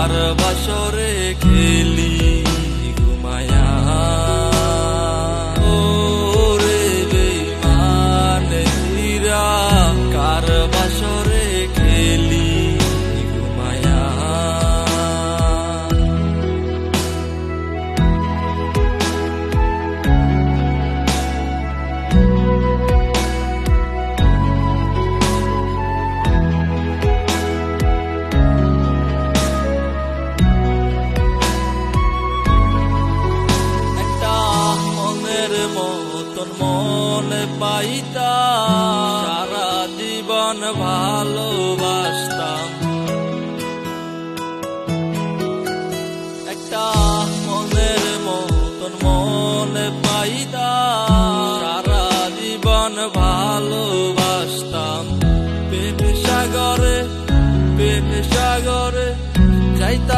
আর বাসরে খেলি। মনে পাইতা, সারা জীবন ভালোবাসতাম। একটা মনের মতন মনে পাইতা, সারা জীবন ভালোবাসতাম। প্রেম সাগরে প্রেম সাগরে যাইতাম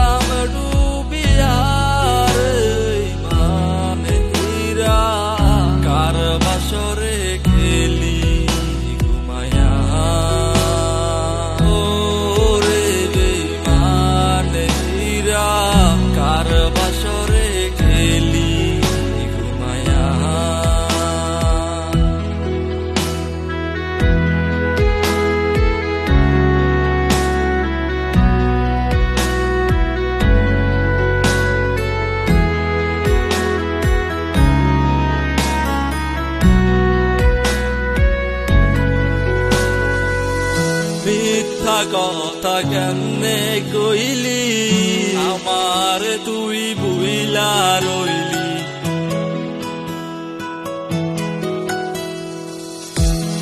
মিথ্যা কথা কেমনে কইলি? আমার তুই বুইলা রইলি।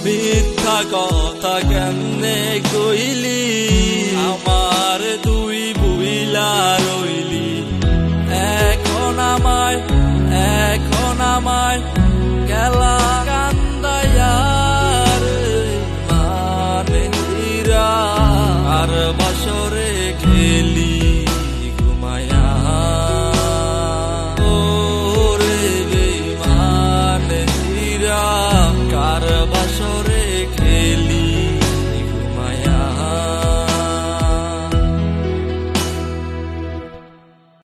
মিথ্যা কথা কেমনে কইলি? আমার তুই